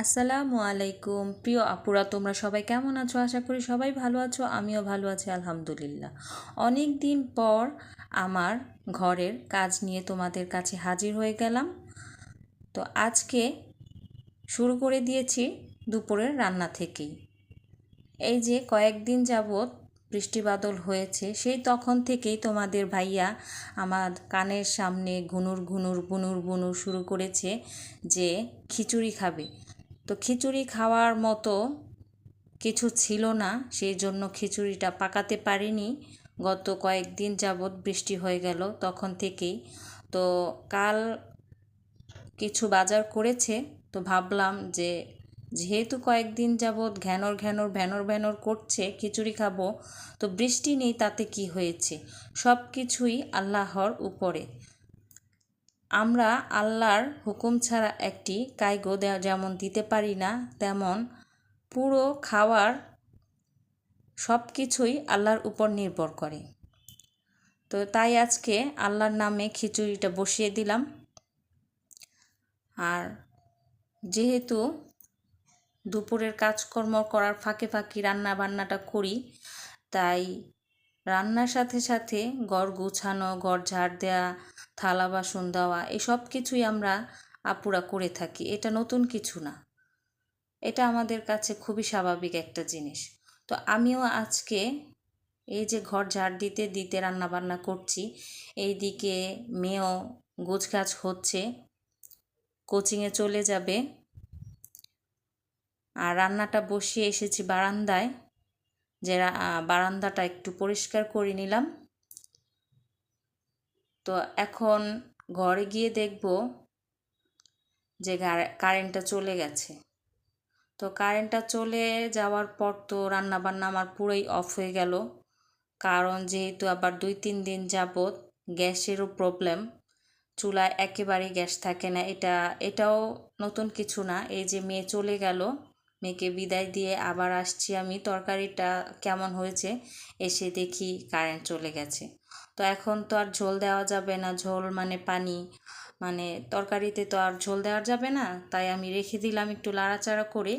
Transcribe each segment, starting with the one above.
আসসালামু আলাইকুম। প্রিয় আপুরা, তোমরা সবাই কেমন আছো? আশা করি সবাই ভালো আছো, আমিও ভালো আছি, আলহামদুলিল্লাহ। অনেক দিন পর আমার ঘরের কাজ নিয়ে তোমাদের কাছে হাজির হয়ে গেলাম। তো আজকে শুরু করে দিয়েছি দুপুরের রান্না থেকেই। এই যে কয়েকদিন যাবৎ বৃষ্টি বাদল হয়েছে, সেই তখন থেকেই তোমাদের ভাইয়া আমার কানের সামনে ঘুনুর ঘুনুর, বুনুর বুনুর শুরু করেছে যে খিচুড়ি খাবে। তো খিচুড়ি খাওয়ার মতো কিছু ছিল না, সেই জন্য খিচুড়িটা পাকাতে পারিনি। গত কয়েকদিন যাবৎ বৃষ্টি হয়ে গেল তখন থেকেই। তো কাল কিছু বাজার করেছে, তো ভাবলাম যে যেহেতু কয়েকদিন যাবৎ ঘ্যানর ঘ্যানর ভ্যানর ভ্যানর করছে, খিচুড়ি খাব, তো বৃষ্টি নেই তাতে কি হয়েছে? সব কিছুই আল্লাহর উপরে। আমরা আল্লাহর হুকুম ছাড়া একটি কাইগো যেমন দিতে পারি না, তেমন পুরো খাওয়ার সব কিছুই আল্লাহর উপর নির্ভর করে। তো তাই আজকে আল্লাহর নামে খিচুড়িটা বসিয়ে দিলাম। আর যেহেতু দুপুরের কাজকর্ম করার ফাঁকে ফাঁকি রান্না বান্নাটা করি, তাই রান্নার সাথে সাথে ঘর গুছানো, ঘর ঝাড় দেওয়া থালা বাসন দেওয়া, এসব কিছুই আমরা আপুরা করে থাকি। এটা নতুন কিছু না। এটা আমাদের কাছে খুবই স্বাভাবিক একটা জিনিস। তো আমিও আজকে এই যে ঘর ঝাড় দিতে দিতে রান্না বান্না করছি এই দিকে মেয়েও গোছগাছ হচ্ছে, কোচিংয়ে চলে যাবে। আর রান্নাটা বসিয়ে এসেছি বারান্দায়। যে বারান্দাটা একটু পরিষ্কার করে নিলাম। তো এখন ঘরে গিয়ে দেখব যে কারেন্টটা চলে গেছে। তো কারেন্টটা চলে যাওয়ার পর তো রান্নাবান্না আমার পুরোই অফ হয়ে গেল। কারণ যেহেতু আবার দুই, তিন দিন যাবৎ গ্যাসেরও প্রবলেম, চুলায় একেবারেই গ্যাস থাকে না। এটা, এটাও নতুন কিছু না। এই যে, মেয়ে চলে গেল। মেয়েকে বিদায় দিয়ে আবার আসছি আমি। তরকারিটা কেমন হয়েছে এসে দেখি কারেন্ট চলে গেছে। তো এখন তো আর ঝোল দেওয়া যাবে না। ঝোল মানে পানি। মানে তরকারিতে তো আর ঝোল দেওয়া যাবে না। তাই আমি রেখে দিলাম একটু লাড়াচাড়া করে।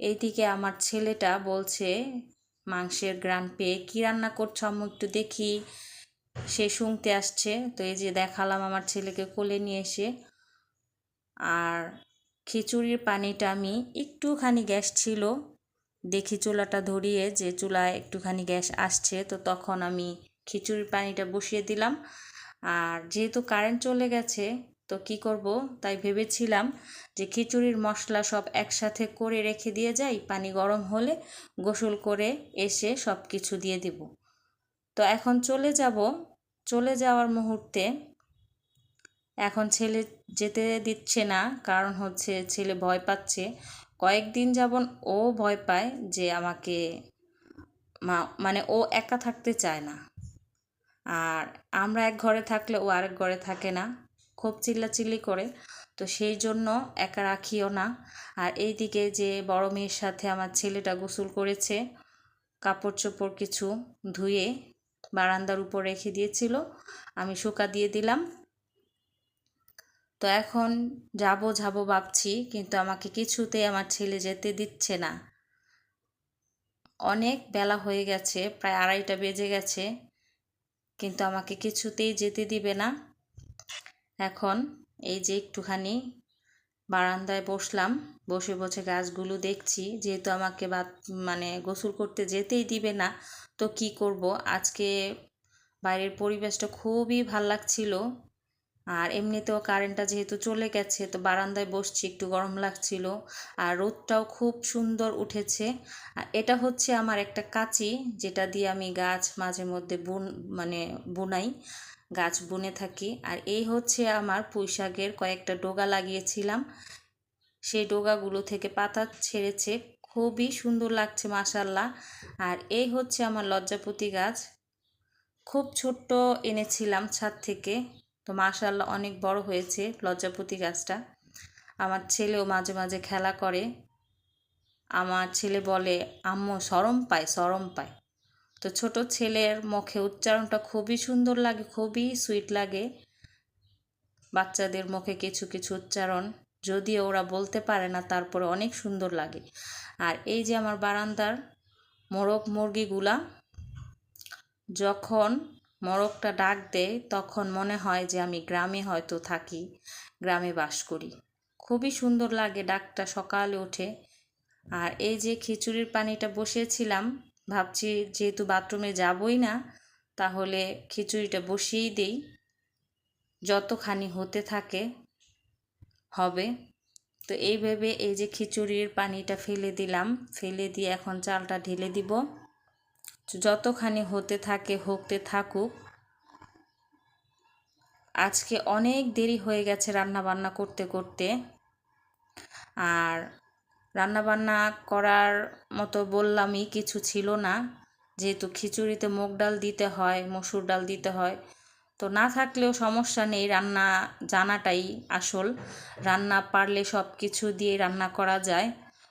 এইদিকে আমার ছেলেটা বলছে, মাংসের গ্রান পেয়ে কী রান্না করছ আমি একটু দেখি। সে শুনতে আসছে। তো এই যে দেখালাম আমার ছেলেকে কোলে নিয়ে এসে। আর খিচুড়ির পানিটা আমি একটুখানি গ্যাস ছিল। দেখি চুলাটা ধরিয়ে যে চুলায় একটুখানি গ্যাস আসছে, তো তখন আমি খিচুড়ির পানিটা বসিয়ে দিলাম। আর যেহেতু কারেন্ট চলে গেছে, তো কি করব? তাই ভেবেছিলাম যে খিচুড়ির মশলা সব একসাথে করে রেখে দিয়ে যাই, পানি গরম হলে গোসল করে এসে সব কিছু দিয়ে দেব। তো এখন চলে যাব। চলে যাওয়ার মুহূর্তে এখন ছেলে যেতে দিচ্ছে না, কারণ হচ্ছে ছেলে ভয় পাচ্ছে। কয়েকদিন যাবন ও ভয় পায় যে আমাকে মানে ও একা থাকতে চায় না। আর আমরা এক ঘরে থাকলে ও আরেক ঘরে থাকে না, খুব চিল্লাচিল্লি করে। তো সেই জন্য একা রাখিও না। আর এইদিকে যে বড় মেয়ের সাথে আমার ছেলেটা গোসল করেছে কাপড় চোপড় কিছু ধুয়ে বারান্দার উপর রেখে দিয়েছিল, আমি শুকা দিয়ে দিলাম। তো এখন যাব যাব ভাবছি, কিন্তু আমাকে কিছুতে আমার ছেলে যেতে দিচ্ছে না। অনেক বেলা হয়ে গেছে, প্রায় আড়াইটা বেজে গেছে, কিন্তু আমাকে কিছুতেই যেতে দিবে না। এখন এই যে একটুখানি বারান্দায় বসলাম, বসে বসে গাছগুলো দেখছি, যেহেতু আমাকে বাদ মানে গোসল করতে যেতেই দিবে না, তো কি করব? আজকে বাইরের পরিবেশটা খুবই ভালো লাগছিল আর এমনিতেও কারেন্টটা যেহেতু চলে গেছে, তো বারান্দায় বসছি, একটু গরম লাগছিল। আর রোদটাও খুব সুন্দর উঠেছে। আর এটা হচ্ছে আমার একটা কাঁচি, যেটা দিয়ে আমি গাছ মাঝে মধ্যে বুন মানে বুনাই, গাছ বুনে থাকি। আর এই হচ্ছে আমার পুঁইশাকের কয়েকটা ডোগা লাগিয়েছিলাম। সেই ডোগাগুলো থেকে পাতা ছেড়েছে। খুবই সুন্দর লাগছে মাসাল্লাহ আর এই হচ্ছে আমার লজ্জাপতি গাছ। খুব ছোট্ট এনেছিলাম ছাদ থেকে। তো মাশাল্লাহ অনেক বড় হয়েছে লজ্জাপতি গাছটা। আমার ছেলেও মাঝে মাঝে খেলা করে। আমার ছেলে বলে, আম্মু, সরম পায় সরম পায়। তো ছোট ছেলের মুখে উচ্চারণটা খুবই সুন্দর লাগে, খুবই সুইট লাগে। বাচ্চাদের মুখে কিছু কিছু উচ্চারণ, যদিও ওরা বলতে পারে না, তারপরে অনেক সুন্দর লাগে। আর এই যে আমার বারান্দার মোরগ মুরগিগুলা, যখন মোরগটা ডাক দেয়, তখন মনে হয় যে আমি গ্রামে হয়তো থাকি, গ্রামে বাস করি। খুবই সুন্দর লাগে ডাকটা সকালে উঠে। আর এই যে খিচুড়ির পানিটা বসিয়েছিলাম, ভাবছি যেহেতু বাথরুমে যাবই না, তাহলে খিচুড়িটা বসিয়েই দেই। যতখানি হতে থাকে, হবে। তো এই ভেবে এই যে খিচুড়ির পানিটা ফেলে দিলাম, ফেলে দিয়ে এখন চালটা ঢেলে দিব। যতখানি হতে থাকে, হতে থাকুক, আজকে অনেক দেরি হয়ে গেছে রান্না বান্না করতে করতে। আর রান্না বান্না করার মতো বললামই কিছু ছিল না। যেহেতু খিচুড়িতে মুগ ডাল দিতে হয়, মসুর ডাল দিতে হয়, তো না থাকলেও সমস্যা নেই, রান্না জানাটাই আসল। রান্না পারলে সব কিছু দিয়ে রান্না করা যায়।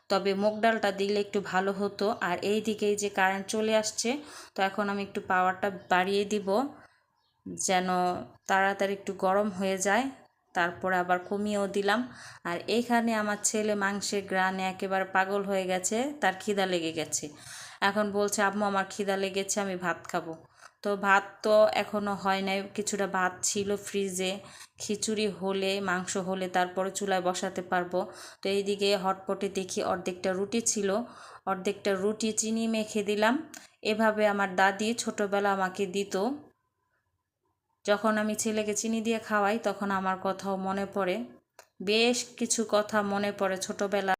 তবে মুগ ডালটা দিলে একটু ভালো হতো। আর এই দিকে যে কারেন্ট চলে আসছে, তো এখন আমি একটু পাওয়ারটা বাড়িয়ে দিব, যেন তাড়াতাড়ি একটু গরম হয়ে যায়। তারপরে আবার কমিয়েও দিলাম। আর এইখানে আমার ছেলে মাংসের গ্রানে একেবারে পাগল হয়ে গেছে, তার খিদা লেগে গেছে। এখন বলছে, আম্মু, আমার খিদা লেগেছে, আমি ভাত খাব। তো ভাত তো এখনও হয় নাই। কিছুটা ভাত ছিল ফ্রিজে। খিচুড়ি হলে, মাংস হলে, তারপরে চুলায় বসাতে পারব। তো এইদিকে হটপটে দেখি অর্ধেকটা রুটি ছিল। অর্ধেকটা রুটি চিনি মেখে দিলাম। এভাবে আমার দাদি ছোটোবেলা আমাকে দিত। যখন আমি ছেলেকে চিনি দিয়ে খাওয়াই, তখন আমার কথাও মনে পড়ে। বেশ কিছু কথা মনে পড়ে ছোটোবেলা